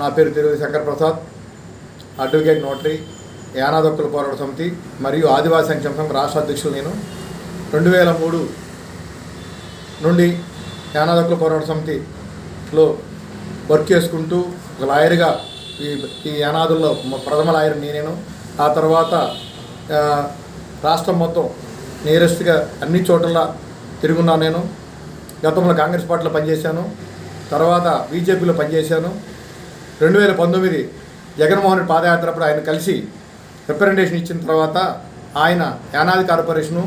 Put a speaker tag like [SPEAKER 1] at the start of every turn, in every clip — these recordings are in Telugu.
[SPEAKER 1] నా పేరు తిరుగు శంకర్ ప్రసాద్ అడ్వకేట్ నోటరీ యానాదొక్కుల పోరాట సమితి మరియు ఆదివాసీ సంక్షేమ సంఘం రాష్ట్ర అధ్యక్షులు నేను. రెండు వేల మూడు నుండి యానాదొక్కుల పోరాట సమితిలో వర్క్ చేసుకుంటూ ఒక లాయర్గా ఈ ఈ యానాదుల్లో ప్రథమ లాయర్ నేనేను. ఆ తర్వాత రాష్ట్రం మొత్తం నియరెస్ట్గా అన్ని చోట్ల తిరుగున్నాను నేను. గతంలో కాంగ్రెస్ పార్టీలో పనిచేశాను. తర్వాత బీజేపీలో పనిచేశాను. రెండు వేల పంతొమ్మిది జగన్మోహన్ రెడ్డి పాదయాత్ర అప్పుడు ఆయన కలిసి రిప్రజెంటేషన్ ఇచ్చిన తర్వాత ఆయన Yanadi corporation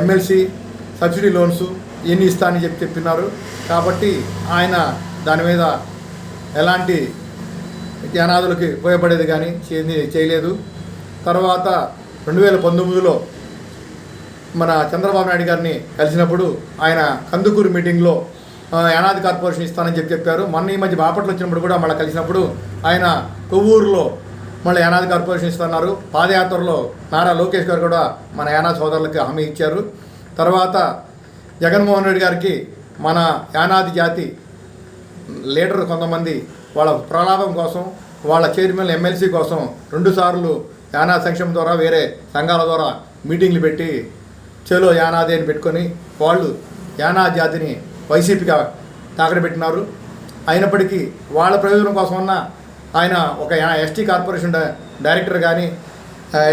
[SPEAKER 1] MLC subsidy loans ఇవన్నీ ఇస్తానని చెప్పి చెప్పినారు. కాబట్టి ఆయన దాని మీద ఎలాంటి యానాదులకి ఉపయోగపడేది కానీ చేయలేదు. తర్వాత రెండు వేల పంతొమ్మిదిలో మన చంద్రబాబు నాయుడు గారిని కలిసినప్పుడు ఆయన కందుకూరు మీటింగ్లో యానాది కార్పొరేషన్ ఇస్తానని చెప్పి చెప్పారు. మొన్న ఈ మధ్య బాపట్ల వచ్చినప్పుడు కూడా మళ్ళీ కలిసినప్పుడు ఆయన కొవ్వూరులో మళ్ళీ యానాది కార్పొరేషన్ ఇస్తున్నారు. పాదయాత్రలో నారా లోకేష్ గారు కూడా మన యానాది సోదరులకు హామీ ఇచ్చారు. తర్వాత జగన్మోహన్ రెడ్డి గారికి మన యానాది జాతి లీడర్ కొంతమంది వాళ్ళ ప్రలాభం కోసం వాళ్ళ చైర్మన్ ఎమ్మెల్సీ కోసం రెండుసార్లు యానా సంక్షేమం ద్వారా వేరే సంఘాల ద్వారా మీటింగ్లు పెట్టి చెలో యానాది అని పెట్టుకొని వాళ్ళు యానా జాతిని వైసీపీగా తాకడబెట్టినారు అయినప్పటికీ వాళ్ళ ప్రయోజనం కోసమన్నా ఆయన ఒక ఎస్టీ కార్పొరేషన్ డైరెక్టర్ కానీ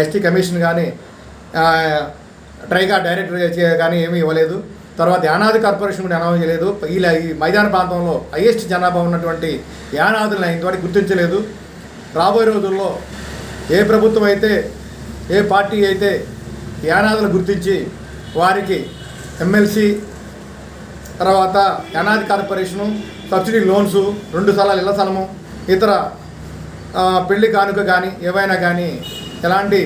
[SPEAKER 1] ఎస్టీ కమిషన్ కానీ ట్రైగా డైరెక్టర్ కానీ ఏమీ ఇవ్వలేదు. తర్వాత యానాది కార్పొరేషన్ కూడా అనౌన్స్ చేయలేదు. ఇలా ఈ మైదాన ప్రాంతంలో హైయెస్ట్ జనాభా ఉన్నటువంటి యానాదులను ఇంతవరకు గుర్తించలేదు. రాబోయే రోజుల్లో ఏ ప్రభుత్వం అయితే ఏ పార్టీ అయితే యానాదులు గుర్తించి వారికి ఎమ్మెల్సీ తర్వాత ఎనాది కార్పొరేషను సబ్సిడీ లోన్స్ రెండు స్థలాలు ఇళ్ళ స్థలము ఇతర పెళ్ళి కానుక కానీ ఏవైనా కానీ ఎలాంటి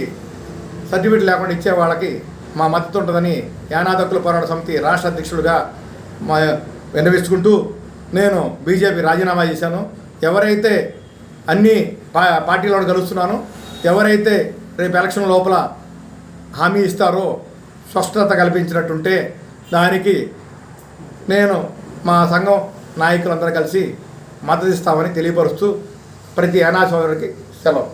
[SPEAKER 1] సర్టిఫికేట్ లేకుండా ఇచ్చే వాళ్ళకి మా మద్దతు ఉంటుందని యానాదక్కుల పోరాట సమితి రాష్ట్ర అధ్యక్షుడిగా మా విన్నవించుకుంటూ నేను బీజేపీ రాజీనామా చేశాను. ఎవరైతే అన్ని పా పార్టీలను కలుస్తున్నానో ఎవరైతే రేపు ఎలక్షన్ లోపల హామీ ఇస్తారో స్పష్టత కల్పించినట్టుంటే దానికి నేను మా సంఘం నాయకులందరూ కలిసి మద్దతు ఇస్తామని తెలియపరుస్తూ ప్రతి అనా సెలవు.